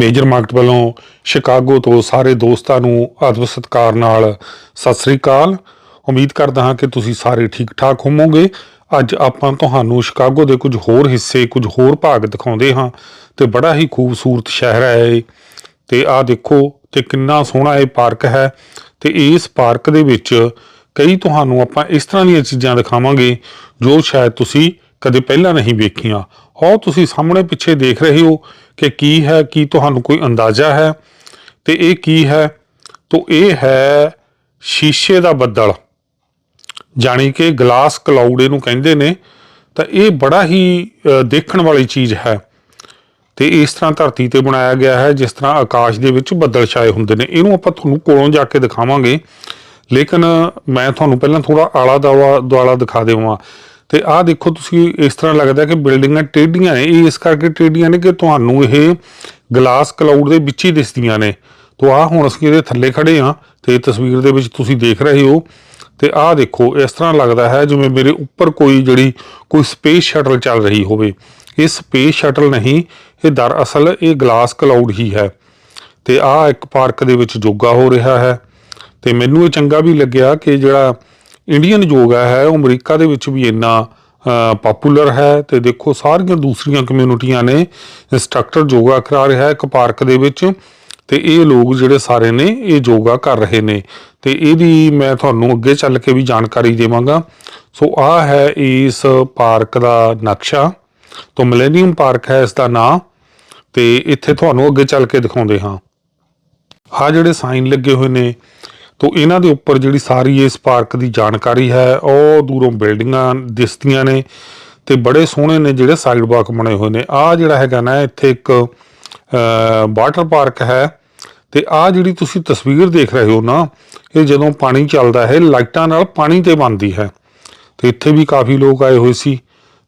Major market ਵੱਲੋਂ Chicago ਤੋਂ ਸਾਰੇ ਦੋਸਤਾਂ ਨੂੰ ਆਦਰ ਸਤਿਕਾਰ ਨਾਲ ਸਤਿ ਸ੍ਰੀ ਅਕਾਲ। ਉਮੀਦ ਕਰਦਾ ਹਾਂ ਕਿ ਤੁਸੀਂ ਸਾਰੇ ਠੀਕ ਠਾਕ ਹੋਵੋਗੇ। ਅੱਜ ਆਪਾਂ ਤੁਹਾਨੂੰ ਸ਼ਿਕਾਗੋ ਦੇ ਕੁਝ ਹੋਰ ਹਿੱਸੇ, ਕੁਝ ਹੋਰ ਭਾਗ ਦਿਖਾਉਂਦੇ ਹਾਂ ਤੇ ਬੜਾ ਹੀ ਖੂਬਸੂਰਤ ਸ਼ਹਿਰ ਹੈ ਇਹ। ਤੇ ਆਹ ਦੇਖੋ ਤੇ ਕਿੰਨਾ ਸੋਹਣਾ ਇਹ ਪਾਰਕ ਹੈ। ਤੇ ਇਸ ਪਾਰਕ ਦੇ ਵਿੱਚ ਕਈ ਤੁਹਾਨੂੰ ਆਪਾਂ ਇਸ ਤਰ੍ਹਾਂ ਦੀਆਂ ਚੀਜ਼ਾਂ ਦਿਖਾਵਾਂਗੇ ਜੋ ਸ਼ਾਇਦ ਤੁਸੀਂ ਕਦੇ ਪਹਿਲਾਂ ਨਹੀਂ ਵੇਖੀਆਂ। ਉਹ ਤੁਸੀਂ ਸਾਹਮਣੇ ਪਿੱਛੇ ਦੇਖ ਰਹੇ ਹੋ ਕਿ ਕੀ ਹੈ, ਕੀ ਤੁਹਾਨੂੰ ਕੋਈ ਅੰਦਾਜ਼ਾ ਹੈ? ਤੇ ਇਹ ਕੀ ਹੈ? ਤੋ ਇਹ ਹੈ ਸ਼ੀਸ਼ੇ ਦਾ ਬੱਦਲ। ਜਾਣੀ ਕਿ ਗਲਾਸ ਕਲਾਊਡ ਇਹਨੂੰ ਕਹਿੰਦੇ ਨੇ। ਤਾਂ ਇਹ ਬੜਾ ਹੀ ਦੇਖਣ ਵਾਲੀ ਚੀਜ਼ ਹੈ। ਤੇ ਇਸ ਤਰ੍ਹਾਂ ਧਰਤੀ ਤੇ ਬਣਾਇਆ ਗਿਆ ਹੈ, ਜਿਸ ਤਰ੍ਹਾਂ ਆਕਾਸ਼ ਦੇ ਵਿੱਚ ਬੱਦਲ ਛਾਏ ਹੁੰਦੇ ਨੇ। ਇਹਨੂੰ ਆਪਾਂ ਤੁਹਾਨੂੰ ਕੋਲੋਂ ਜਾ ਕੇ ਦਿਖਾਵਾਂਗੇ। ਲੇਕਿਨ ਮੈਂ ਤੁਹਾਨੂੰ ਪਹਿਲਾਂ ਥੋੜਾ ਆਲਾ ਦਾਵਾ ਦੁਆਲਾ ਦਿਖਾ ਦੇਵਾਂ। ਤੇ ਆਹ ਦੇਖੋ ਤੁਸੀਂ ਇਸ ਤਰ੍ਹਾਂ ਲੱਗਦਾ ਕਿ ਬਿਲਡਿੰਗਾਂ ਟੇਢੀਆਂ ਨੇ। ਇਹ ਇਸ ਕਰਕੇ ਟੇਢੀਆਂ ਨੇ ਕਿ ਤੁਹਾਨੂੰ ਇਹ ਗਲਾਸ ਕਲਾਊਡ ਦੇ ਵਿੱਚ ਹੀ ਦਿਸਦੀਆਂ ਨੇ। ਤੋਂ ਆਹ ਹੁਣ ਅਸੀਂ ਇਹਦੇ ਥੱਲੇ ਖੜੇ ਆ ਤੇ ਤਸਵੀਰ ਦੇ ਵਿੱਚ ਤੁਸੀਂ ਦੇਖ ਰਹੇ ਹੋ। ਤੇ ਆਹ ਦੇਖੋ, ਇਸ ਤਰ੍ਹਾਂ ਲੱਗਦਾ ਹੈ ਜਿਵੇਂ ਮੇਰੇ ਉੱਪਰ ਕੋਈ ਜਿਹੜੀ ਕੋਈ ਸਪੇਸ ਸ਼ਟਲ ਚੱਲ ਰਹੀ ਹੋਵੇ। ਇਹ ਸਪੇਸ ਸ਼ਟਲ ਨਹੀਂ, ਇਹ ਦਰਅਸਲ ਇਹ ਗਲਾਸ ਕਲਾਊਡ ਹੀ ਹੈ। ਤੇ ਆਹ ਇੱਕ ਪਾਰਕ ਦੇ ਵਿੱਚ ਜੋਗਾ ਹੋ ਰਿਹਾ ਹੈ। ਤੇ ਮੈਨੂੰ ਇਹ ਚੰਗਾ ਵੀ ਲੱਗਿਆ ਕਿ ਜਿਹੜਾ ਇੰਡੀਅਨ ਯੋਗਾ ਹੈ ਉਹ ਅਮਰੀਕਾ ਦੇ ਵਿੱਚ ਵੀ ਇੰਨਾ ਪਪੂਲਰ ਹੈ ਤੇ ਦੇਖੋ ਸਾਰੀਆਂ ਦੂਸਰੀਆਂ ਕਮਿਊਨਿਟੀਆਂ ਨੇ ਇੰਸਟ੍ਰਕਟਰ ਯੋਗਾ ਕਰਾ ਰਿਹਾ ਹੈ ਇੱਕ ਪਾਰਕ ਦੇ ਵਿੱਚ ਤੇ ਇਹ ਲੋਕ ਜਿਹੜੇ ਸਾਰੇ ਨੇ ਇਹ ਯੋਗਾ ਕਰ ਰਹੇ ਨੇ ਤੇ ਇਹਦੀ ਮੈਂ ਤੁਹਾਨੂੰ ਅੱਗੇ ਚੱਲ ਕੇ ਵੀ ਜਾਣਕਾਰੀ ਦੇਵਾਂਗਾ। ਸੋ ਆਹ ਹੈ ਇਸ ਪਾਰਕ ਦਾ ਨਕਸ਼ਾ, ਤੋਂ ਮਿਲੇਨੀਅਮ ਪਾਰਕ ਹੈ ਇਸ ਦਾ ਨਾਮ ਤੇ ਇੱਥੇ ਤੁਹਾਨੂੰ ਅੱਗੇ ਚੱਲ ਕੇ ਦਿਖਾਉਂਦੇ ਹਾਂ। ਆ ਜਿਹੜੇ ਸਾਈਨ ਲੱਗੇ ਹੋਏ ਨੇ ਤੋਂ ਇਹਨਾਂ ਦੇ ਉੱਪਰ ਜਿਹੜੀ ਸਾਰੀ ਇਸ ਪਾਰਕ ਦੀ ਜਾਣਕਾਰੀ ਹੈ, ਉਹ ਦੂਰੋਂ ਬਿਲਡਿੰਗਾਂ ਦਿਸਦੀਆਂ ਨੇ ਤੇ ਬੜੇ ਸੋਹਣੇ ਨੇ ਜਿਹੜੇ ਸਾਈਡ ਵਾਕ ਬਣੇ ਹੋਏ ਨੇ। ਆ ਜਿਹੜਾ ਹੈਗਾ ਨਾ, ਇੱਥੇ ਇੱਕ ਵਾਟਰ ਪਾਰਕ ਹੈ ਤੇ ਆ ਜਿਹੜੀ ਤੁਸੀਂ ਤਸਵੀਰ ਦੇਖ ਰਹੇ ਹੋ ਨਾ, ਇਹ ਜਦੋਂ ਪਾਣੀ ਚੱਲਦਾ ਹੈ, ਲਾਈਟਾਂ ਨਾਲ ਪਾਣੀ ਤੇ ਬਣਦੀ ਹੈ। ਤੇ ਇੱਥੇ ਵੀ ਕਾਫੀ ਲੋਕ ਆਏ ਹੋਏ ਸੀ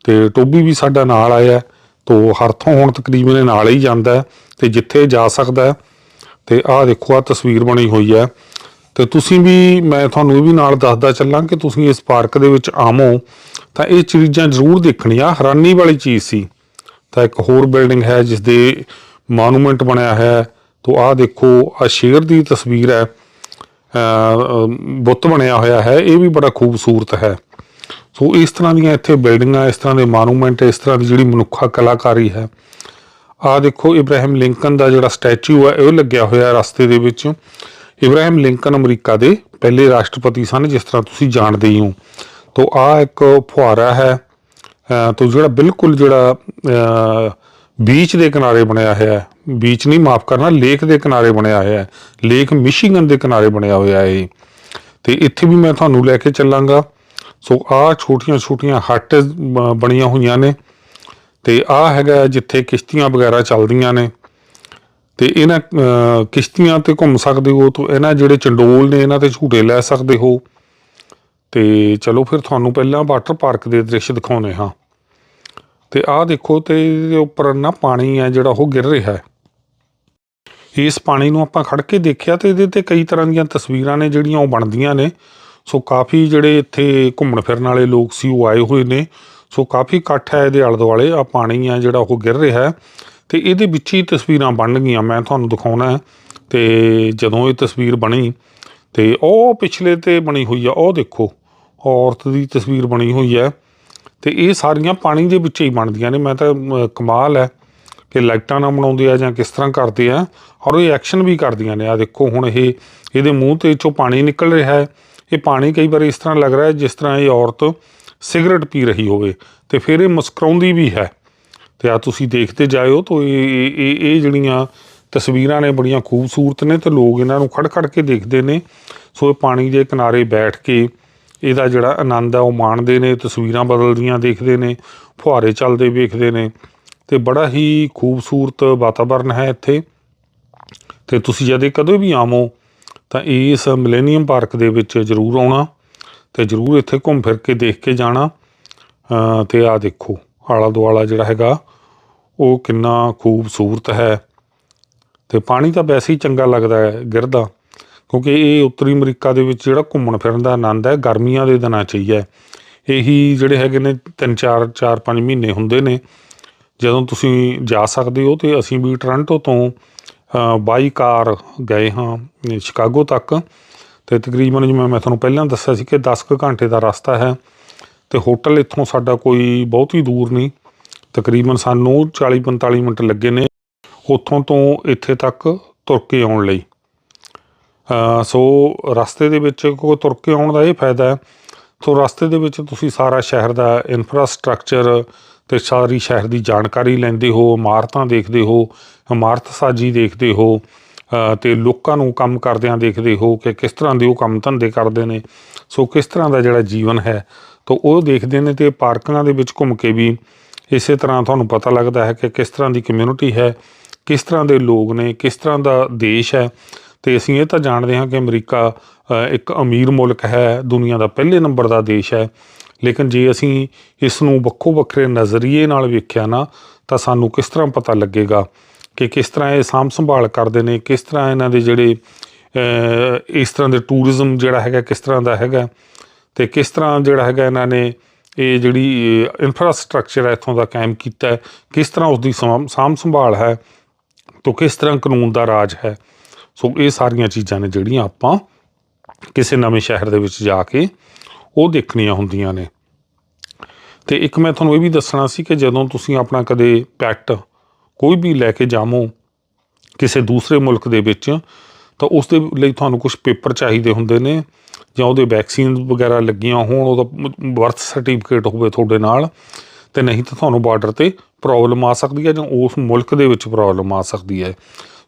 ਤੇ ਟੋਬੀ ਵੀ ਸਾਡਾ ਨਾਲ ਆਇਆ ਤੋ ਹਰਥੋਂ ਹੁਣ ਤਕਰੀਬਨ ਇਹ ਨਾਲ ਹੀ ਜਾਂਦਾ ਹੈ ਤੇ ਜਿੱਥੇ ਜਾ ਸਕਦਾ ਹੈ। ਤੇ ਆਹ ਦੇਖੋ ਆ ਤਸਵੀਰ ਬਣੀ ਹੋਈ ਹੈ। ਤੇ ਤੁਸੀਂ ਵੀ, ਮੈਂ ਤੁਹਾਨੂੰ ਇਹ ਵੀ ਨਾਲ ਦੱਸਦਾ ਚੱਲਾਂ ਕਿ ਤੁਸੀਂ ਇਸ ਪਾਰਕ ਦੇ ਵਿੱਚ ਆਵੋ, ਤਾਂ ਇਹ ਚੀਜ਼ਾਂ ਜ਼ਰੂਰ ਦੇਖਣੀਆਂ। ਹੈਰਾਨੀ ਵਾਲੀ ਚੀਜ਼ ਸੀ। ਤਾਂ ਇੱਕ ਹੋਰ ਬਿਲਡਿੰਗ ਹੈ ਜਿਸ ਦੇ ਮੋਨੂਮੈਂਟ ਬਣਿਆ ਹੈ। ਤੋ ਆਹ ਦੇਖੋ ਆ ਸ਼ੇਰ ਦੀ ਤਸਵੀਰ ਹੈ। ਬੁੱਤ ਬਣਿਆ ਹੋਇਆ ਹੈ। ਇਹ ਵੀ ਬੜਾ ਖੂਬਸੂਰਤ ਹੈ। ਸੋ ਇਸ ਤਰ੍ਹਾਂ ਦੀਆਂ ਇੱਥੇ ਬਿਲਡਿੰਗਾਂ, ਇਸ ਤਰ੍ਹਾਂ ਦੇ ਮੋਨੂਮੈਂਟ, ਇਸ ਤਰ੍ਹਾਂ ਦੀ ਜਿਹੜੀ ਮਨੁੱਖਾ ਕਲਾਕਾਰੀ ਹੈ। ਆ ਦੇਖੋ, ਇਬਰਾਹਿਮ ਲਿੰਕਨ ਦਾ ਜਿਹੜਾ ਸਟੈਚੂ ਹੈ, ਇਹ ਲੱਗਿਆ ਹੋਇਆ ਰਸਤੇ ਦੇ ਵਿੱਚ। ਇਬਰਾਹਿਮ ਲਿੰਕਨ ਅਮਰੀਕਾ ਦੇ ਪਹਿਲੇ ਰਾਸ਼ਟਰਪਤੀ ਸਨ ਜਿਸ ਤਰ੍ਹਾਂ ਤੁਸੀਂ ਜਾਣਦੇ ਹੀ ਹੋ। ਤੋ ਆ ਇੱਕ ਫੁਹਾਰਾ ਹੈ ਅ, ਜਿਹੜਾ ਬਿਲਕੁਲ ਜਿਹੜਾ ਬੀਚ ਦੇ ਕਿਨਾਰੇ ਬਣਿਆ ਹੋਇਆ ਹੈ। ਬੀਚ ਨਹੀਂ ਮਾਫ ਕਰਨਾ ਲੇਕ ਦੇ ਕਿਨਾਰੇ ਬਣਿਆ ਹੋਇਆ ਹੈ। ਲੇਕ ਮਿਸ਼ੀਗਨ ਦੇ ਕਿਨਾਰੇ ਬਣਿਆ ਹੋਇਆ ਹੈ ਇਹ। ਤੇ ਇੱਥੇ ਵੀ ਮੈਂ ਤੁਹਾਨੂੰ ਲੈ ਕੇ ਚੱਲਾਂਗਾ। ਸੋ ਆ ਛੋਟੀਆਂ ਛੋਟੀਆਂ ਹੱਟ ਬਣੀਆਂ ਹੋਈਆਂ ਨੇ। ਤੇ ਆ ਹੈਗਾ ਜਿੱਥੇ ਕਿਸ਼ਤੀਆਂ ਵਗੈਰਾ ਚੱਲਦੀਆਂ ਨੇ। ਤੇ ਇਹਨਾਂ ਕਿਸ਼ਤੀਆਂ ਤੇ ਘੁੰਮ ਸਕਦੇ ਹੋ ਤੋਂ ਇਹਨਾਂ ਜਿਹੜੇ ਚੰਡੋਲ ਨੇ ਇਹਨਾਂ ਤੇ ਝੂਟੇ ਲੈ ਸਕਦੇ ਹੋ। ਤੇ ਚਲੋ ਫਿਰ ਤੁਹਾਨੂੰ ਪਹਿਲਾਂ ਵਾਟਰ ਪਾਰਕ ਦੇ ਦ੍ਰਿਸ਼ ਦਿਖਾਉਨੇ ਹਾਂ। ਤੇ ਆਹ ਦੇਖੋ ਤੇ ਇਹਦੇ ਉੱਪਰ ਨਾ ਪਾਣੀ ਹੈ ਜਿਹੜਾ ਉਹ ਗਿਰ ਰਿਹਾ ਹੈ। ਇਸ ਪਾਣੀ ਨੂੰ ਆਪਾਂ ਖੜ ਕੇ ਦੇਖਿਆ ਤੇ ਇਹਦੇ ਤੇ ਕਈ ਤਰ੍ਹਾਂ ਦੀਆਂ ਤਸਵੀਰਾਂ ਨੇ ਜਿਹੜੀਆਂ ਉਹ ਬਣਦੀਆਂ ਨੇ। ਸੋ ਕਾਫੀ ਜਿਹੜੇ ਇੱਥੇ ਘੁੰਮਣ ਫਿਰਨ ਵਾਲੇ ਲੋਕ ਸੀ ਉਹ ਆਏ ਹੋਏ ਨੇ। ਸੋ ਕਾਫੀ ਇਕੱਠ ਹੈ ਇਹਦੇ ਆਲੇ ਦੁਆਲੇ ਆ ਪਾਣੀ ਆ ਜਿਹੜਾ ਉਹ ਗਿਰ ਰਿਹਾ ਹੈ। ਤੇ ਇਹਦੇ ਵਿੱਚ ਹੀ ਤਸਵੀਰਾਂ ਬਣ ਗਈਆਂ, ਮੈਂ ਤੁਹਾਨੂੰ ਦਿਖਾਉਣਾ ਹੈ। ਤੇ ਜਦੋਂ ਇਹ ਤਸਵੀਰ ਬਣੀ, ਤੇ ਉਹ ਪਿਛਲੇ ਤੇ ਬਣੀ ਹੋਈ ਆ, ਉਹ ਦੇਖੋ, ਔਰਤ ਦੀ ਤਸਵੀਰ ਬਣੀ ਹੋਈ ਹੈ। ਤੇ ਇਹ ਸਾਰੀਆਂ ਪਾਣੀ ਦੇ ਵਿੱਚ ਹੀ ਬਣਦੀਆਂ ਨੇ। ਮੈਂ ਤਾਂ ਕਮਾਲ ਹੈ ਕਿ ਲਾਈਟਾਂ ਨਾਲ ਬਣਾਉਂਦੇ ਆ ਜਾਂ ਕਿਸ ਤਰ੍ਹਾਂ ਕਰਦੇ ਆ, ਔਰ ਇਹ ਐਕਸ਼ਨ ਵੀ ਕਰਦੀਆਂ ਨੇ। ਆ ਦੇਖੋ, ਹੁਣ ਇਹ, ਇਹਦੇ ਮੂੰਹ ਤੇ ਚੋਂ ਪਾਣੀ ਨਿਕਲ ਰਿਹਾ ਹੈ। ਇਹ ਪਾਣੀ ਕਈ ਵਾਰ ਇਸ ਤਰ੍ਹਾਂ ਲੱਗ ਰਿਹਾ ਹੈ ਜਿਸ ਤਰ੍ਹਾਂ ਇਹ ਔਰਤ ਸਿਗਰਟ ਪੀ ਰਹੀ ਹੋਵੇ। ਤੇ ਫਿਰ ਇਹ ਮੁਸਕਰਾਉਂਦੀ ਵੀ ਹੈ। ਤੇ ਆ ਤੁਸੀਂ ਦੇਖਦੇ ਜਾਇਓ ਤਾਂ ਇਹ ਇਹ- ਇਹ ਇਹ ਜਿਹੜੀਆਂ ਤਸਵੀਰਾਂ ਨੇ ਬੜੀਆਂ ਖੂਬਸੂਰਤ ਨੇ ਤੇ ਲੋਕ ਇਹਨਾਂ ਨੂੰ ਖੜ ਖੜ ਕੇ ਦੇਖਦੇ ਨੇ। ਸੋ ਇਹ ਪਾਣੀ ਦੇ ਕਿਨਾਰੇ ਬੈਠ ਕੇ ਇਹਦਾ ਜਿਹੜਾ ਆਨੰਦ ਹੈ ਉਹ ਮਾਣਦੇ ਨੇ ਤਸਵੀਰਾਂ ਬਦਲਦੀਆਂ ਦੇਖਦੇ ਨੇ ਫੁਹਾਰੇ ਚੱਲਦੇ ਵੇਖਦੇ ਨੇ ਤੇ ਬੜਾ ਹੀ ਖੂਬਸੂਰਤ ਵਾਤਾਵਰਨ ਹੈ ਇੱਥੇ। ਤੇ ਤੁਸੀਂ ਜਦ ਕਦੇ ਵੀ ਆਵੋ ਤਾਂ ਇਸ ਮਿਲੇਨੀਅਮ ਪਾਰਕ ਦੇ ਵਿੱਚ ਜ਼ਰੂਰ ਆਉਣਾ ਤੇ ਜ਼ਰੂਰ ਇੱਥੇ ਘੁੰਮ ਫਿਰ ਕੇ ਦੇਖ ਕੇ ਜਾਣਾ। ਅ, ਤੇ ਆ ਦੇਖੋ। ਆਲਾ ਦੁਆਲਾ ਜਿਹੜਾ ਹੈਗਾ, ਉਹ ਕਿੰਨਾ ਖੂਬਸੂਰਤ ਹੈ। ਤੇ ਪਾਣੀ ਤਾਂ ਵੈਸੇ ਹੀ ਚੰਗਾ ਲੱਗਦਾ ਹੈ ਗਿਰਦਾ, ਕਿਉਂਕਿ ਇਹ ਉੱਤਰੀ ਅਮਰੀਕਾ ਦੇ ਵਿੱਚ ਜਿਹੜਾ ਘੁੰਮਣ ਫਿਰਨ ਦਾ ਆਨੰਦ ਹੈ, ਗਰਮੀਆਂ ਦੇ ਦਿਨਾਂ 'ਚ ਹੀ ਹੈ। ਇਹੀ ਜਿਹੜੇ ਹੈਗੇ ਨੇ ਤਿੰਨ ਚਾਰ ਚਾਰ ਪੰਜ ਮਹੀਨੇ ਹੁੰਦੇ ਨੇ। ਜਦੋਂ ਤੁਸੀਂ ਜਾ ਸਕਦੇ ਹੋ ਤੇ ਅਸੀਂ ਵੀ ਟੋਰਾਂਟੋ ਤੋਂ ਬਾਈ ਕਾਰ ਗਏ ਹਾਂ, ਸ਼ਿਕਾਗੋ ਤੱਕ। ਤੇ ਤਕਰੀਬਨ ਜਿਵੇਂ ਮੈਂ ਤੁਹਾਨੂੰ ਪਹਿਲਾਂ ਦੱਸਿਆ ਸੀ ਕਿ 10 ਕੁ ਘੰਟੇ ਦਾ ਰਸਤਾ ਹੈ। ਤੇ ਹੋਟਲ ਇੱਥੋਂ ਸਾਡਾ ਕੋਈ ਬਹੁਤ ਹੀ ਦੂਰ ਨਹੀਂ। ਤਕਰੀਬਨ ਸਾਨੂੰ 40 45 ਮਿੰਟ ਲੱਗੇ ਨੇ ਉੱਥੋਂ ਤੋਂ ਇੱਥੇ ਤੱਕ ਤੁਰ ਕੇ ਆਉਣ ਲਈ। ਸੋ ਰਸਤੇ ਦੇ ਵਿੱਚ ਕੋ ਤੁਰ ਕੇ ਆਉਣ ਦਾ ਇਹ ਫਾਇਦਾ ਹੈ। ਸੋ ਰਸਤੇ ਦੇ ਵਿੱਚ ਤੁਸੀਂ ਸਾਰਾ ਸ਼ਹਿਰ ਦਾ ਇਨਫਰਾਸਟ੍ਰਕਚਰ ਤੇ ਸਾਰੀ ਸ਼ਹਿਰ ਦੀ ਜਾਣਕਾਰੀ ਲੈਂਦੇ ਹੋ ਇਮਾਰਤਾਂ ਦੇਖਦੇ ਹੋ ਇਮਾਰਤ ਸਾਜੀ ਦੇਖਦੇ ਹੋ ਅ, ਤੇ ਲੋਕਾਂ ਨੂੰ ਕੰਮ ਕਰਦਿਆਂ ਦੇਖਦੇ ਹੋ ਕਿ ਕਿਸ ਤਰ੍ਹਾਂ ਦੇ ਉਹ ਕੰਮ ਧੰਦੇ ਕਰਦੇ ਨੇ। ਸੋ ਕਿਸ ਤਰ੍ਹਾਂ ਦਾ ਜਿਹੜਾ ਜੀਵਨ ਹੈ ਤਾਂ ਉਹ ਦੇਖਦੇ ਨੇ ਤੇ ਪਾਰਕਾਂ ਦੇ ਵਿੱਚ ਘੁੰਮ ਕੇ ਵੀ ਇਸੇ ਤਰ੍ਹਾਂ ਤੁਹਾਨੂੰ ਪਤਾ ਲੱਗਦਾ ਹੈ ਕਿ ਕਿਸ ਤਰ੍ਹਾਂ ਦੀ ਕਮਿਊਨਿਟੀ ਹੈ, ਕਿਸ ਤਰ੍ਹਾਂ ਦੇ ਲੋਕ ਨੇ, ਕਿਸ ਤਰ੍ਹਾਂ ਦਾ ਦੇਸ਼ ਹੈ। ਤੇ ਅਸੀਂ ਇਹ ਤਾਂ ਜਾਣਦੇ ਹਾਂ ਕਿ ਅਮਰੀਕਾ ਇੱਕ ਅਮੀਰ ਮੁਲਕ ਹੈ, ਦੁਨੀਆ ਦਾ ਪਹਿਲੇ ਨੰਬਰ ਦਾ ਦੇਸ਼ ਹੈ। ਲੇਕਿਨ ਜੇ ਅਸੀਂ ਇਸ ਨੂੰ ਵੱਖੋ ਵੱਖਰੇ ਨਜ਼ਰੀਏ ਨਾਲ ਵੇਖਿਆ ਨਾ, ਤਾਂ ਸਾਨੂੰ ਕਿਸ ਤਰ੍ਹਾਂ ਪਤਾ ਲੱਗੇਗਾ ਕਿ ਕਿਸ ਤਰ੍ਹਾਂ ਇਹ ਸਾਂਭ ਸੰਭਾਲ ਕਰਦੇ ਨੇ, ਕਿਸ ਤਰ੍ਹਾਂ ਇਹਨਾਂ ਦੇ ਜਿਹੜੇ ਇਸ ਤਰ੍ਹਾਂ ਦੇ ਟੂਰਿਜ਼ਮ ਜਿਹੜਾ ਹੈਗਾ, ਕਿਸ ਤਰ੍ਹਾਂ ਦਾ ਹੈਗਾ। ਤੇ ਕਿਸ ਤਰ੍ਹਾਂ ਜਿਹੜਾ ਹੈਗਾ ਇਹਨਾਂ ਨੇ ਇਹ ਜਿਹੜੀ ਇਨਫਰਾਸਟ੍ਰਕਚਰ ਹੈ ਇੱਥੋਂ ਦਾ ਕਾਇਮ ਕੀਤਾ ਹੈ, ਕਿਸ ਤਰ੍ਹਾਂ ਉਸ ਦੀ ਸਾਂਭ ਸਾਂਭ ਸੰਭਾਲ ਹੈ, ਤੋਂ ਕਿਸ ਤਰ੍ਹਾਂ ਕਾਨੂੰਨ ਦਾ ਰਾਜ ਹੈ। ਸੋ ਇਹ ਸਾਰੀਆਂ ਚੀਜ਼ਾਂ ਨੇ ਜਿਹੜੀਆਂ ਆਪਾਂ ਕਿਸੇ ਨਵੇਂ ਸ਼ਹਿਰ ਦੇ ਵਿੱਚ ਜਾ ਕੇ ਉਹ ਦੇਖਣੀਆਂ ਹੁੰਦੀਆਂ ਨੇ। ਤੇ ਇੱਕ ਮੈਂ ਤੁਹਾਨੂੰ ਇਹ ਵੀ ਦੱਸਣਾ ਸੀ ਕਿ ਜਦੋਂ ਤੁਸੀਂ ਆਪਣਾ ਕਦੇ ਪੈਟ ਕੋਈ ਵੀ ਲੈ ਕੇ ਜਾਵੋ ਕਿਸੇ ਦੂਸਰੇ ਮੁਲਕ ਦੇ ਵਿੱਚ, ਤਾਂ ਉਸ ਦੇ ਲਈ ਤੁਹਾਨੂੰ ਕੁਝ ਪੇਪਰ ਚਾਹੀਦੇ ਹੁੰਦੇ ਨੇ। ਜਾਂ ਉਹਦੇ ਵੈਕਸੀਨ ਵਗੈਰਾ ਲੱਗੀਆਂ ਹੋਣ, ਉਹਦਾ ਬਰਥ ਸਰਟੀਫਿਕੇਟ ਹੋਵੇ ਤੁਹਾਡੇ ਨਾਲ, ਤੇ ਨਹੀਂ ਤਾਂ ਤੁਹਾਨੂੰ ਬਾਰਡਰ ਤੇ ਪ੍ਰੋਬਲਮ ਆ ਸਕਦੀ ਹੈ ਜਾਂ ਉਸ ਮੁਲਕ ਦੇ ਵਿੱਚ ਪ੍ਰੋਬਲਮ ਆ ਸਕਦੀ ਹੈ।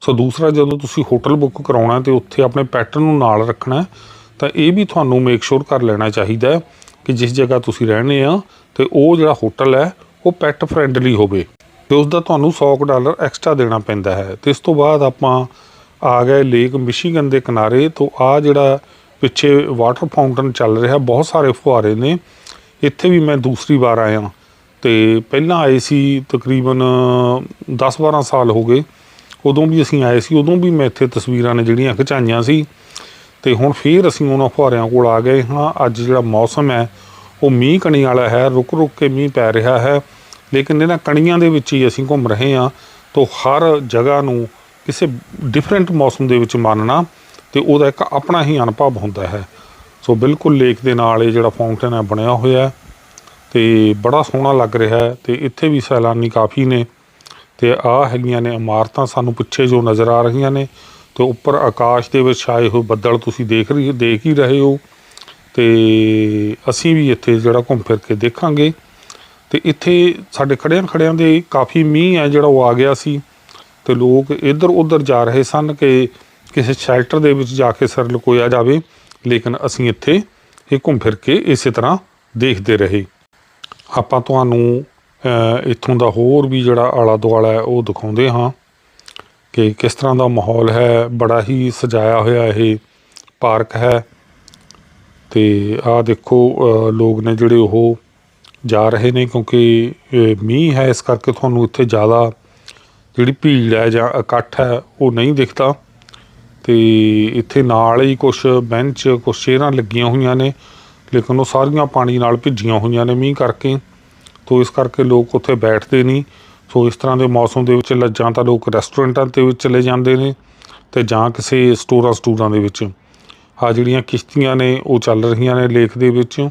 ਸੋ ਦੂਸਰਾ, ਜਦੋਂ ਤੁਸੀਂ ਹੋਟਲ ਬੁੱਕ ਕਰਾਉਣਾ ਤੇ ਉੱਥੇ ਆਪਣੇ ਪੈਟ ਨੂੰ ਨਾਲ ਰੱਖਣਾ, ਤਾਂ ਇਹ ਵੀ ਤੁਹਾਨੂੰ ਮੇਕ ਸ਼ੋਰ ਕਰ ਲੈਣਾ ਚਾਹੀਦਾ ਹੈ ਕਿ ਜਿਸ ਜਗ੍ਹਾ ਤੁਸੀਂ ਰਹਿੰਦੇ ਆ ਤੇ ਉਹ ਜਿਹੜਾ ਹੋਟਲ ਹੈ, ਉਹ ਪੈਟ ਫ੍ਰੈਂਡਲੀ ਹੋਵੇ ਤੇ ਉਸ ਦਾ ਤੁਹਾਨੂੰ 100 ਕੁ ਡਾਲਰ ਐਕਸਟਰਾ ਦੇਣਾ ਪੈਂਦਾ ਹੈ। ਤੇ ਇਸ ਤੋਂ ਬਾਅਦ ਆਪਾਂ ਆ ਗਏ ਲੇਕ ਮਿਸ਼ੀਗਨ ਦੇ ਕਿਨਾਰੇ ਤੋਂ ਆ ਜਿਹੜਾ ਪਿੱਛੇ ਵਾਟਰ ਫਾਊਂਟਨ ਚੱਲ ਰਿਹਾ, ਬਹੁਤ ਸਾਰੇ ਫੁਹਾਰੇ ਨੇ। ਇੱਥੇ ਵੀ ਮੈਂ ਦੂਸਰੀ ਵਾਰ ਆਇਆ। ਤੇ ਪਹਿਲਾਂ ਆਏ ਸੀ ਤਕਰੀਬਨ 10-12 ਸਾਲ ਹੋ ਗਏ। ਉਦੋਂ ਵੀ ਅਸੀਂ ਆਏ ਸੀ, ਉਦੋਂ ਵੀ ਮੈਂ ਇੱਥੇ ਤਸਵੀਰਾਂ ਨੇ ਜਿਹੜੀਆਂ ਖਿਚਾਈਆਂ ਸੀ। ਤੇ ਹੁਣ ਫੇਰ ਅਸੀਂ ਉਹਨਾਂ ਫੁਹਾਰਿਆਂ ਕੋਲ ਆ ਗਏ ਹਾਂ। ਅੱਜ ਜਿਹੜਾ ਮੌਸਮ ਹੈ, ਉਹ ਮੀਂਹ ਕਣੀ ਵਾਲਾ ਹੈ, ਰੁਕ ਰੁਕ ਕੇ ਮੀਂਹ ਪੈ ਰਿਹਾ ਹੈ। ਲੇਕਿਨ ਇਹਨਾਂ ਕਣੀਆਂ ਦੇ ਵਿੱਚ ਹੀ ਅਸੀਂ ਘੁੰਮ ਰਹੇ ਹਾਂ। ਤੋਂ ਹਰ ਜਗ੍ਹਾ ਨੂੰ ਕਿਸੇ ਡਿਫਰੈਂਟ ਮੌਸਮ ਦੇ ਵਿੱਚ ਮੰਨਣਾ। ਤੇ ਉਹਦਾ ਇੱਕ ਆਪਣਾ ਹੀ ਅਨੁਭਵ ਹੁੰਦਾ ਹੈ। ਸੋ ਬਿਲਕੁਲ ਲੇਕ ਦੇ ਨਾਲ ਇਹ ਜਿਹੜਾ ਫਾਊਂਟਨ ਹੈ ਬਣਿਆ ਹੋਇਆ ਹੈ ਤੇ ਬੜਾ ਸੋਹਣਾ ਲੱਗ ਰਿਹਾ ਹੈ ਤੇ ਇੱਥੇ ਵੀ ਸੈਲਾਨੀ ਕਾਫੀ ਨੇ ਤੇ ਆ ਹੈਗੀਆਂ ਨੇ ਇਮਾਰਤਾਂ ਸਾਨੂੰ ਪਿੱਛੇ ਜੋ ਨਜ਼ਰ ਆ ਰਹੀਆਂ ਨੇ ਤੇ ਉੱਪਰ ਆਕਾਸ਼ ਦੇ ਵਿੱਚ ਛਾਏ ਹੋਏ ਬੱਦਲ ਤੁਸੀਂ ਦੇਖ ਰਹੀ, ਦੇਖ ਹੀ ਰਹੇ ਹੋ ਤੇ ਅਸੀਂ ਵੀ ਇੱਥੇ ਜਿਹੜਾ ਘੁੰਮ ਫਿਰ ਕੇ ਦੇਖਾਂਗੇ ਤੇ ਇੱਥੇ ਸਾਡੇ ਖੜਿਆਂ ਖੜਿਆਂ ਦੇ ਕਾਫੀ ਮੀਂਹ ਹੈ ਜਿਹੜਾ ਉਹ ਆ ਗਿਆ ਸੀ ਤੇ ਲੋਕ ਇੱਧਰ ਉੱਧਰ ਜਾ ਰਹੇ ਸਨ ਕਿ ਕਿਸੇ ਸ਼ੈਲਟਰ ਦੇ ਵਿੱਚ ਜਾ ਕੇ ਸਰ ਲੁਕੋਇਆ ਜਾਵੇ, ਲੇਕਿਨ ਅਸੀਂ ਇੱਥੇ ਇਹ ਘੁੰਮ ਫਿਰ ਕੇ ਇਸੇ ਤਰ੍ਹਾਂ ਦੇਖਦੇ ਰਹੇ। ਆਪਾਂ ਤੁਹਾਨੂੰ ਇੱਥੋਂ ਦਾ ਹੋਰ ਵੀ ਜਿਹੜਾ ਆਲਾ ਦੁਆਲਾ ਹੈ, ਉਹ ਦਿਖਾਉਂਦੇ ਹਾਂ ਕਿ ਕਿਸ ਤਰ੍ਹਾਂ ਦਾ ਮਾਹੌਲ ਹੈ। ਬੜਾ ਹੀ ਸਜਾਇਆ ਹੋਇਆ ਇਹ ਪਾਰਕ ਹੈ। ਤੇ ਆਹ ਦੇਖੋ ਲੋਕ ਨੇ ਜਿਹੜੇ ਉਹ ਜਾ ਰਹੇ ਨੇ ਕਿਉਂਕਿ ਮੀਂਹ ਹੈ, ਇਸ ਕਰਕੇ ਤੁਹਾਨੂੰ ਇੱਥੇ ਜ਼ਿਆਦਾ ਜਿਹੜੀ ਭੀੜ ਹੈ ਜਾਂ ਇਕੱਠ ਹੈ, ਉਹ ਨਹੀਂ ਦਿਖਦਾ। ਤੇ ਇੱਥੇ ਨਾਲ ਹੀ ਕੁਝ ਬੈਂਚ ਕੁਝ ਚੇਅਰਾਂ ਲੱਗੀਆਂ ਹੋਈਆਂ ਨੇ, ਲੇਕਿਨ ਉਹ ਸਾਰੀਆਂ ਪਾਣੀ ਨਾਲ ਭਿੱਜੀਆਂ ਹੋਈਆਂ ਨੇ ਮੀਂਹ ਕਰਕੇ। ਤੋ ਇਸ ਕਰਕੇ ਲੋਕ ਉੱਥੇ ਬੈਠਦੇ ਨਹੀਂ। ਸੋ ਇਸ ਤਰ੍ਹਾਂ ਦੇ ਮੌਸਮ ਦੇ ਵਿੱਚ ਲ- ਜਾਂ ਤਾਂ ਲੋਕ ਰੈਸਟੋਰੈਂਟਾਂ 'ਤੇ ਵਿੱਚ ਚਲੇ ਜਾਂਦੇ ਨੇ ਤੇ ਜਾਂ ਕਿਸੇ ਸਟੋਰਾਂ ਸਟੂਰਾਂ ਦੇ ਵਿੱਚ। ਆ ਜਿਹੜੀਆਂ ਕਿਸ਼ਤੀਆਂ ਨੇ, ਉਹ ਚੱਲ ਰਹੀਆਂ ਨੇ ਲੇਖ ਦੇ ਵਿੱਚ।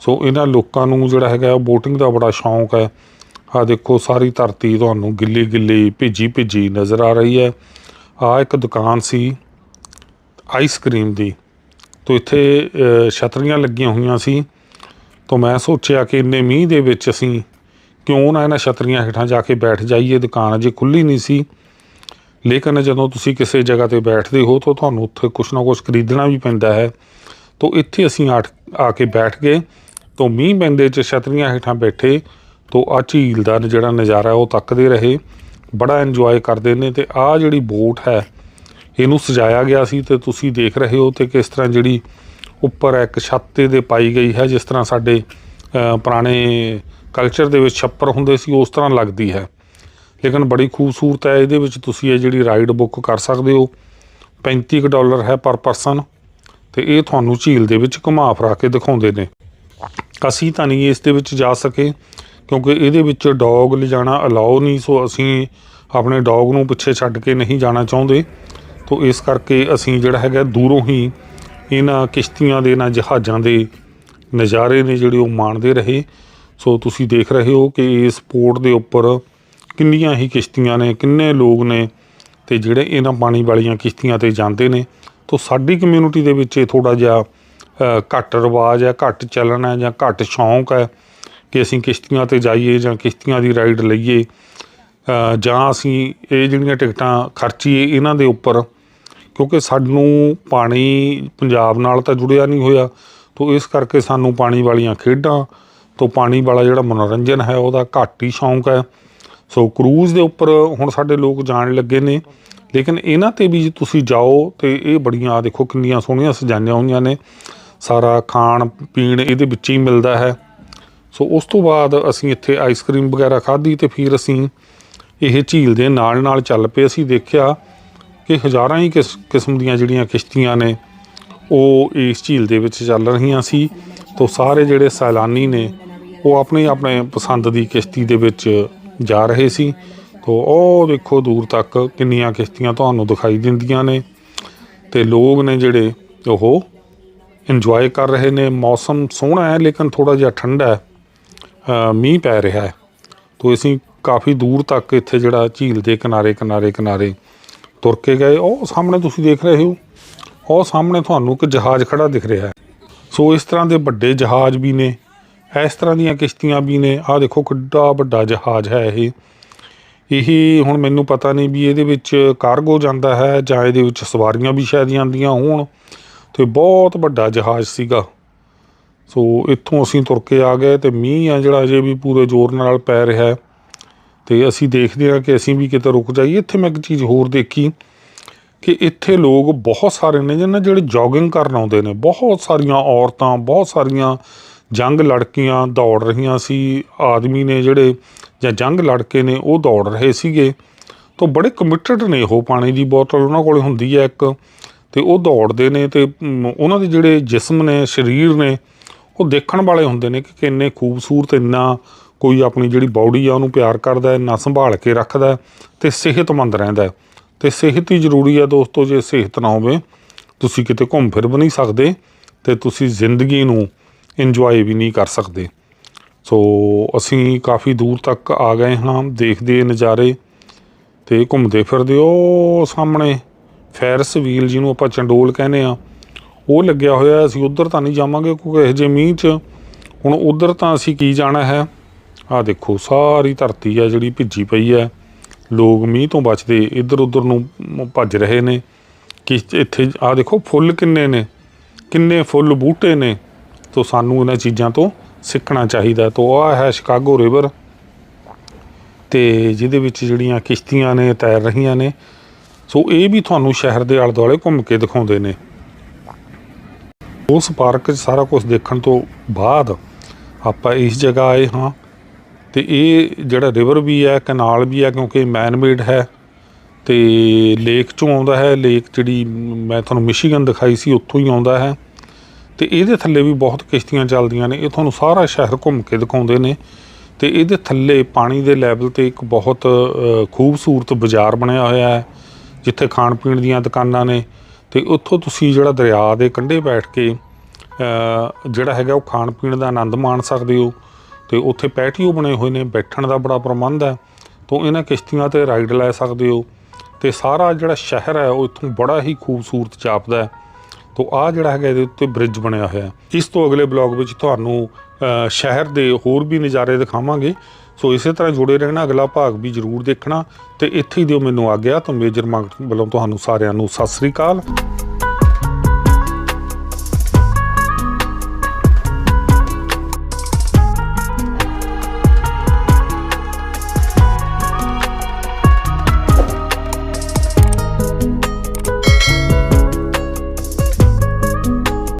ਸੋ ਇਹਨਾਂ ਲੋਕਾਂ ਨੂੰ ਜਿਹੜਾ ਹੈਗਾ ਬੋਟਿੰਗ ਦਾ ਬੜਾ ਸ਼ੌਂਕ ਹੈ। ਆ ਦੇਖੋ ਸਾਰੀ ਧਰਤੀ ਤੁਹਾਨੂੰ ਗਿੱਲੀ ਗਿੱਲੀ ਭਿੱਜੀ ਭਿੱਜੀ ਨਜ਼ਰ ਆ ਰਹੀ ਹੈ। ਆ ਇੱਕ ਦੁਕਾਨ ਸੀ। ਆਈਸਕ੍ਰੀਮ ਦੀ। ਤੋ ਇੱਥੇ ਛਤਰੀਆਂ ਲੱਗੀਆਂ ਹੋਈਆਂ ਸੀ। ਤੋ ਮੈਂ ਸੋਚਿਆ ਕਿ ਇੰਨੇ ਮੀਂਹ ਦੇ ਵਿੱਚ ਅਸੀਂ ਕਿਉਂ ਨਾ ਇਹਨਾਂ ਛਤਰੀਆਂ ਹੇਠਾਂ ਜਾ ਕੇ ਬੈਠ ਜਾਈਏ। ਦੁਕਾਨ ਅਜੇ ਖੁੱਲੀ ਨਹੀਂ ਸੀ। ਲੇਕਿਨ ਜਦੋਂ ਤੁਸੀਂ ਕਿਸੇ ਜਗ੍ਹਾ ਤੇ ਬੈਠਦੇ ਹੋ, ਤਾਂ ਤੁਹਾਨੂੰ ਉੱਥੇ ਕੁਛ ਨਾ ਕੁਛ ਖਰੀਦਣਾ ਵੀ ਪੈਂਦਾ ਹੈ। ਤੋ ਇੱਥੇ ਅਸੀਂ ਆ ਆ ਕੇ ਬੈਠ ਗਏ। ਤੋ ਮੀਂਹ ਪੈਂਦੇ ਚ ਛਤਰੀਆਂ ਹੇਠਾਂ ਬੈਠੇ। ਤੋ ਆ ਝੀਲ ਦਾ ਜਿਹੜਾ ਨਜ਼ਾਰਾ ਉਹ ਤੱਕਦੇ ਰਹੇ। ਬੜਾ ਇੰਜੋਏ ਕਰਦੇ ਨੇ ਤੇ ਆ ਜਿਹੜੀ ਬੋਟ ਹੈ ਇਹਨੂੰ ਸਜਾਇਆ ਗਿਆ ਸੀ ਤੇ ਤੁਸੀਂ ਦੇਖ ਰਹੇ ਹੋ ਤੇ ਕਿਸ ਤਰ੍ਹਾਂ ਜਿਹੜੀ ਉੱਪਰ ਇੱਕ ਛੱਤ ਦੇ ਪਾਈ ਗਈ ਹੈ, ਜਿਸ ਤਰ੍ਹਾਂ ਸਾਡੇ ਪੁਰਾਣੇ ਕਲਚਰ ਦੇ ਵਿੱਚ ਛੱਪਰ ਹੁੰਦੇ ਸੀ, ਉਸ ਤਰ੍ਹਾਂ ਲੱਗਦੀ ਹੈ। ਲੇਕਿਨ ਬੜੀ ਖੂਬਸੂਰਤ ਹੈ, ਇਹਦੇ ਵਿੱਚ ਤੁਸੀਂ ਇਹ ਜਿਹੜੀ ਰਾਈਡ ਬੁੱਕ ਕਰ ਸਕਦੇ ਹੋ 35 ਕੁ ਡਾਲਰ ਹੈ ਪਰ ਪਰਸਨ, ਤੇ ਇਹ ਤੁਹਾਨੂੰ ਝੀਲ ਦੇ ਵਿੱਚ ਘੁਮਾ ਫਰਾ ਕੇ ਦਿਖਾਉਂਦੇ ਨੇ। ਅਸੀਂ ਤਾਂ ਨਹੀਂ ਇਸ ਦੇ ਵਿੱਚ ਜਾ ਸਕੇ, ਕਿਉਂਕਿ ਇਹਦੇ ਵਿੱਚ ਡੌਗ ਲਿਜਾਣਾ ਅਲਾਉ ਨਹੀਂ, ਸੋ ਅਸੀਂ ਆਪਣੇ ਡੌਗ ਨੂੰ ਪਿੱਛੇ ਛੱਡ ਕੇ ਨਹੀਂ ਜਾਣਾ ਚਾਹੁੰਦੇ। ਤੋ ਇਸ ਕਰਕੇ ਅਸੀਂ ਜਿਹੜਾ ਹੈਗਾ ਦੂਰੋਂ ਹੀ ਇਹਨਾਂ ਕਿਸ਼ਤੀਆਂ ਦੇ, ਇਹਨਾਂ ਜਹਾਜ਼ਾਂ ਦੇ ਨਜ਼ਾਰੇ ਨੇ ਜਿਹੜੇ ਉਹ ਮਾਣਦੇ ਰਹੇ। ਸੋ ਤੁਸੀਂ ਦੇਖ ਰਹੇ ਹੋ ਕਿ ਇਸ ਪੋਰਟ ਦੇ ਉੱਪਰ ਕਿੰਨੀਆਂ ਹੀ ਕਿਸ਼ਤੀਆਂ ਨੇ, ਕਿੰਨੇ ਲੋਕ ਨੇ ਤੇ ਜਿਹੜੇ ਇਹਨਾਂ ਪਾਣੀ ਵਾਲੀਆਂ ਕਿਸ਼ਤੀਆਂ ਤੇ ਜਾਂਦੇ ਨੇ। ਤੋ ਸਾਡੀ ਕਮਿਊਨਿਟੀ ਦੇ ਵਿੱਚ ਇਹ ਥੋੜਾ ਜਿਹਾ ਘੱਟ ਰਿਵਾਜ ਹੈ, ਘੱਟ ਚੱਲਣ ਹੈ ਜਾਂ ਘੱਟ ਸ਼ੌਂਕ ਹੈ ਕਿ ਅਸੀਂ ਕਿਸ਼ਤੀਆਂ ਤੇ ਜਾਈਏ ਜਾਂ ਕਿਸ਼ਤੀਆਂ ਦੀ ਰਾਈਡ ਲਈਏ। ਜਾਂ ਅਸੀਂ ਇਹ ਜਿਹੜੀਆਂ ਟਿਕਟਾਂ ਖਰਚੀਏ, ਇਹਨਾਂ ਦੇ ਉੱਪਰ ਕਿਉਂਕਿ ਸਾਨੂੰ ਪਾਣੀ ਪੰਜਾਬ ਨਾਲ ਤਾਂ ਜੁੜਿਆ ਨਹੀਂ ਹੋਇਆ, ਤੋ ਇਸ ਕਰਕੇ ਸਾਨੂੰ ਪਾਣੀ ਵਾਲੀਆਂ ਖੇਡਾਂ ਤੋਂ ਪਾਣੀ ਵਾਲਾ ਜਿਹੜਾ ਮਨੋਰੰਜਨ ਹੈ ਉਹਦਾ ਘੱਟ ਹੀ ਸ਼ੌਂਕ ਹੈ। ਸੋ ਕਰੂਜ਼ ਦੇ ਉੱਪਰ ਹੁਣ ਸਾਡੇ ਲੋਕ ਜਾਣ ਲੱਗੇ ਨੇ, ਲੇਕਿਨ ਇਹਨਾਂ ਤੇ ਵੀ ਜੇ ਤੁਸੀਂ ਜਾਓ ਤੇ ਇਹ ਬੜੀਆਂ ਦੇਖੋ ਕਿੰਨੀਆਂ ਸੋਹਣੀਆਂ ਸਜਾਈਆਂ ਹੋਈਆਂ ਨੇ। ਸਾਰਾ ਖਾਣ ਪੀਣ ਇਹਦੇ ਵਿੱਚ ਹੀ ਮਿਲਦਾ ਹੈ। ਸੋ ਉਸ ਤੋਂ ਬਾਅਦ ਅਸੀਂ ਇੱਥੇ ਆਈਸਕ੍ਰੀਮ ਵਗੈਰਾ ਖਾਧੀ ਤੇ ਫਿਰ ਅਸੀਂ ਇਹ ਝੀਲ ਦੇ ਨਾਲ ਨਾਲ ਚੱਲ ਪਏ। ਅਸੀਂ ਦੇਖਿਆ ਕਿ ਹਜ਼ਾਰਾਂ ਹੀ ਕਿਸਮ ਦੀਆਂ ਜਿਹੜੀਆਂ ਕਿਸ਼ਤੀਆਂ ਨੇ, ਉਹ ਇਸ ਝੀਲ ਦੇ ਵਿੱਚ ਚੱਲ ਰਹੀਆਂ ਸੀ। ਤੋਂ ਸਾਰੇ ਜਿਹੜੇ ਸੈਲਾਨੀ ਨੇ, ਉਹ ਆਪਣੇ ਆਪਣੇ ਪਸੰਦ ਦੀ ਕਿਸ਼ਤੀ ਦੇ ਵਿੱਚ ਜਾ ਰਹੇ ਸੀ। ਤੋਂ ਉਹ ਦੇਖੋ ਦੂਰ ਤੱਕ ਕਿੰਨੀਆਂ ਕਿਸ਼ਤੀਆਂ ਤੁਹਾਨੂੰ ਦਿਖਾਈ ਦਿੰਦੀਆਂ ਨੇ। ਤੇ ਲੋਕ ਨੇ ਜਿਹੜੇ, ਉਹ ਇੰਜੋਏ ਕਰ ਰਹੇ ਨੇ। ਮੌਸਮ ਸੋਹਣਾ ਹੈ, ਲੇਕਿਨ ਥੋੜਾ ਜਿਹਾ ਠੰਡਾ ਹੈ। ਮੀਂਹ ਪੈ ਰਿਹਾ ਹੈ। ਤੋ ਅਸੀਂ ਕਾਫੀ ਦੂਰ ਤੱਕ ਇੱਥੇ ਜਿਹੜਾ ਝੀਲ ਦੇ ਕਿਨਾਰੇ ਕਿਨਾਰੇ ਕਿਨਾਰੇ ਤੁਰ ਕੇ ਗਏ, ਉਹ ਸਾਹਮਣੇ ਤੁਸੀਂ ਦੇਖ ਰਹੇ ਹੋ। ਉਹ ਸਾਹਮਣੇ ਤੁਹਾਨੂੰ ਇੱਕ ਜਹਾਜ਼ ਖੜਾ ਦਿਖ ਰਿਹਾ ਹੈ। ਸੋ ਇਸ ਤਰ੍ਹਾਂ ਦੇ ਵੱਡੇ ਜਹਾਜ਼ ਵੀ ਨੇ, ਇਸ ਤਰ੍ਹਾਂ ਦੀਆਂ ਕਿਸ਼ਤੀਆਂ ਵੀ ਨੇ। ਆਹ ਦੇਖੋ ਕਿੱਡਾ ਵੱਡਾ ਜਹਾਜ਼ ਹੈ ਇਹ। ਇਹ ਹੁਣ ਮੈਨੂੰ ਪਤਾ ਨਹੀਂ ਵੀ ਇਹਦੇ ਵਿੱਚ ਕਾਰਗੋ ਜਾਂਦਾ ਹੈ ਜਾਂ ਇਹਦੇ ਵਿੱਚ ਸਵਾਰੀਆਂ ਵੀ ਸ਼ਾਇਦ ਜਾਂਦੀਆਂ ਹੋਣ। ਤੇ ਬਹੁਤ ਵੱਡਾ ਜਹਾਜ਼ ਸੀਗਾ। ਸੋ ਇੱਥੋਂ ਅਸੀਂ ਤੁਰ ਕੇ ਆ ਗਏ ਤੇ ਮੀਂਹ ਆ ਜਿਹੜਾ ਅਜੇ ਵੀ ਪੂਰੇ ਜ਼ੋਰ ਨਾਲ ਪੈ ਰਿਹਾ ਹੈ। ਤੇ ਅਸੀਂ ਦੇਖਦੇ ਹਾਂ ਕਿ ਅਸੀਂ ਵੀ ਕਿਤੇ ਰੁਕ ਜਾਈਏ। ਇੱਥੇ ਮੈਂ ਇੱਕ ਚੀਜ਼ ਹੋਰ ਦੇਖੀ ਕਿ ਇੱਥੇ ਲੋਕ ਬਹੁਤ ਸਾਰੇ ਨੇ ਜਿਹਨਾਂ ਜਿਹੜੇ ਜੋਗਿੰਗ ਕਰਨ ਆਉਂਦੇ ਨੇ। ਬਹੁਤ ਸਾਰੀਆਂ ਔਰਤਾਂ, ਬਹੁਤ ਸਾਰੀਆਂ ਜੰਗ ਲੜਕੀਆਂ ਦੌੜ ਰਹੀਆਂ ਸੀ। ਆਦਮੀ ਨੇ ਜਿਹੜੇ ਜਾਂ ਜੰਗ ਲੜਕੇ ਨੇ ਉਹ ਦੌੜ ਰਹੇ ਸੀਗੇ। ਤੋਂ ਬੜੇ ਕਮਿਟਡ ਨੇ ਉਹ ਪਾਣੀ ਦੀ ਬੋਤਲ। ਉਹਨਾਂ ਕੋਲ ਹੁੰਦੀ ਹੈ ਇੱਕ ਤੇ ਉਹ ਦੌੜਦੇ ਨੇ ਤੇ ਉਹਨਾਂ ਦੇ ਜਿਹੜੇ ਜਿਸਮ ਨੇ, ਸਰੀਰ ਨੇ, ਉਹ ਦੇਖਣ ਵਾਲੇ ਹੁੰਦੇ ਨੇ ਕਿ ਕਿੰਨੇ ਖੂਬਸੂਰਤ, ਇੰਨਾ ਕੋਈ ਆਪਣੀ ਜਿਹੜੀ ਬਾਡੀ ਆ ਉਹਨੂੰ ਪਿਆਰ ਕਰਦਾ ਹੈ, ਨਾ ਸੰਭਾਲ ਕੇ ਰੱਖਦਾ ਹੈ ਤੇ ਸਿਹਤਮੰਦ ਰਹਿੰਦਾ ਹੈ। ਤੇ ਸਿਹਤ ਹੀ ਜ਼ਰੂਰੀ ਹੈ ਦੋਸਤੋ, ਜੇ ਸਿਹਤ ਨਾ ਹੋਵੇ, ਤੁਸੀਂ ਕਿਤੇ ਘੁੰਮ ਫਿਰ ਵੀ ਨਹੀਂ ਸਕਦੇ ਤੇ ਤੁਸੀਂ ਜ਼ਿੰਦਗੀ ਨੂੰ ਇੰਜੋਏ ਵੀ ਨਹੀਂ ਕਰ ਸਕਦੇ। ਸੋ ਅਸੀਂ ਕਾਫੀ ਦੂਰ ਤੱਕ ਆ ਗਏ ਹਾਂ, ਦੇਖਦੇ ਨਜ਼ਾਰੇ ਤੇ ਘੁੰਮਦੇ ਫਿਰਦੇ ਉਹ ਸਾਹਮਣੇ ਫੈਰਸ ਵੀਲ ਜਿਹਨੂੰ ਆਪਾਂ ਚੰਡੋਲ ਕਹਿੰਦੇ ਆ ਉਹ ਲੱਗਿਆ ਹੋਇਆ ਅਸੀਂ ਉਧਰ ਤਾਂ ਨਹੀਂ ਜਾਵਾਂਗੇ ਕਿਉਂਕਿ ਇਹ ਜੇ ਮੀਂਹ 'ਚ। ਹੁਣ ਉਧਰ ਤਾਂ ਅਸੀਂ ਕੀ ਜਾਣਾ ਹੈ? ਆਹ ਦੇਖੋ, ਸਾਰੀ ਧਰਤੀ ਆ ਜਿਹੜੀ ਭਿੱਜੀ ਪਈ ਹੈ। ਲੋਕ ਮੀਂਹ ਤੋਂ ਬਚਦੇ ਇੱਧਰ ਉੱਧਰ ਨੂੰ ਭੱਜ ਰਹੇ ਨੇ। ਕਿ ਇੱਥੇ ਆਹ ਦੇਖੋ, ਫੁੱਲ ਕਿੰਨੇ ਨੇ, ਕਿੰਨੇ ਫੁੱਲ ਬੂਟੇ ਨੇ। ਤੋ ਸਾਨੂੰ ਇਹਨਾਂ ਚੀਜ਼ਾਂ ਤੋਂ ਸਿੱਖਣਾ ਚਾਹੀਦਾ। ਤੋ ਆਹ ਹੈ ਸ਼ਿਕਾਗੋ ਰਿਵਰ। ਤੇ ਜਿਹਦੇ ਵਿੱਚ ਜਿਹੜੀਆਂ ਕਿਸ਼ਤੀਆਂ ਨੇ, ਤੈਰ ਰਹੀਆਂ ਨੇ। ਸੋ ਇਹ ਵੀ ਤੁਹਾਨੂੰ ਸ਼ਹਿਰ ਦੇ ਆਲੇ ਦੁਆਲੇ ਘੁੰਮ ਕੇ ਦਿਖਾਉਂਦੇ ਨੇ। ਉਸ ਪਾਰਕ 'ਚ ਸਾਰਾ ਕੁਝ ਦੇਖਣ ਤੋਂ ਬਾਅਦ ਆਪਾਂ ਇਸ ਜਗ੍ਹਾ ਆਏ ਹਾਂ। ਤੇ ਇਹ ਜਿਹੜਾ ਰਿਵਰ ਵੀ ਹੈ ਕਨਾਲ ਵੀ ਹੈ, ਕਿਉਂਕਿ ਮੈਨ ਮੇਡ ਹੈ ਤੇ ਲੇਕ ਚੋਂ ਆਉਂਦਾ ਹੈ। ਲੇਕ ਜਿਹੜੀ ਮੈਂ ਤੁਹਾਨੂੰ ਮਿਸ਼ੀਗਨ ਦਿਖਾਈ ਸੀ, ਉੱਥੋਂ ਹੀ ਆਉਂਦਾ ਹੈ। ਤੇ ਇਹਦੇ ਥੱਲੇ ਵੀ ਬਹੁਤ ਕਿਸ਼ਤੀਆਂ ਚੱਲਦੀਆਂ ਨੇ। ਇਹ ਤੁਹਾਨੂੰ ਸਾਰਾ ਸ਼ਹਿਰ ਘੁੰਮ ਕੇ ਦਿਖਾਉਂਦੇ ਨੇ। ਤੇ ਇਹਦੇ ਥੱਲੇ ਪਾਣੀ ਦੇ ਲੈਵਲ ਤੇ ਇੱਕ ਬਹੁਤ ਖੂਬਸੂਰਤ ਬਾਜ਼ਾਰ ਬਣਿਆ ਹੋਇਆ ਹੈ, ਜਿੱਥੇ ਖਾਣ ਪੀਣ ਦੀਆਂ ਦੁਕਾਨਾਂ ਨੇ। ਤੇ ਉੱਥੋਂ ਤੁਸੀਂ ਜਿਹੜਾ ਦਰਿਆ ਦੇ ਕੰਢੇ ਬੈਠ ਕੇ ਜਿਹੜਾ ਹੈਗਾ ਉਹ ਖਾਣ ਪੀਣ ਦਾ ਆਨੰਦ ਮਾਣ ਸਕਦੇ ਹੋ। ਤੇ ਉੱਥੇ ਪੈਟੀਓ ਬਣੇ ਹੋਏ ਨੇ, ਬੈਠਣ ਦਾ ਬੜਾ ਪ੍ਰਬੰਧ ਹੈ। ਤੋਂ ਇਹਨਾਂ ਕਿਸ਼ਤੀਆਂ ਤੇ ਰਾਈਡ ਲੈ ਸਕਦੇ ਹੋ। ਤੇ ਸਾਰਾ ਜਿਹੜਾ ਸ਼ਹਿਰ ਹੈ, ਉਹ ਇੱਥੋਂ ਬੜਾ ਹੀ ਖੂਬਸੂਰਤ ਜਾਪਦਾ ਹੈ। ਤੋ ਆ ਜਿਹੜਾ ਹੈਗਾ, ਇਹਦੇ ਉੱਤੇ ਬ੍ਰਿਜ ਬਣਿਆ ਹੋਇਆ ਇਸ ਤੋਂ ਅਗਲੇ ਬਲੌਗ ਵਿੱਚ ਤੁਹਾਨੂੰ ਸ਼ਹਿਰ ਦੇ ਹੋਰ ਵੀ ਨਜ਼ਾਰੇ ਦਿਖਾਵਾਂਗੇ। ਸੋ ਇਸੇ ਤਰ੍ਹਾਂ ਜੁੜੇ ਰਹਿਣਾ, ਅਗਲਾ ਭਾਗ ਵੀ ਜਰੂਰ ਦੇਖਣਾ। ਤੇ ਇੱਥੇ ਹੀ ਦਿਓ ਮੈਨੂੰ ਆ ਗਿਆ ਤਾਂ ਮੇਜਰ ਮੰਗ ਵੱਲੋਂ ਤੁਹਾਨੂੰ ਸਾਰਿਆਂ ਨੂੰ ਸਤਿ ਸ੍ਰੀ ਅਕਾਲ।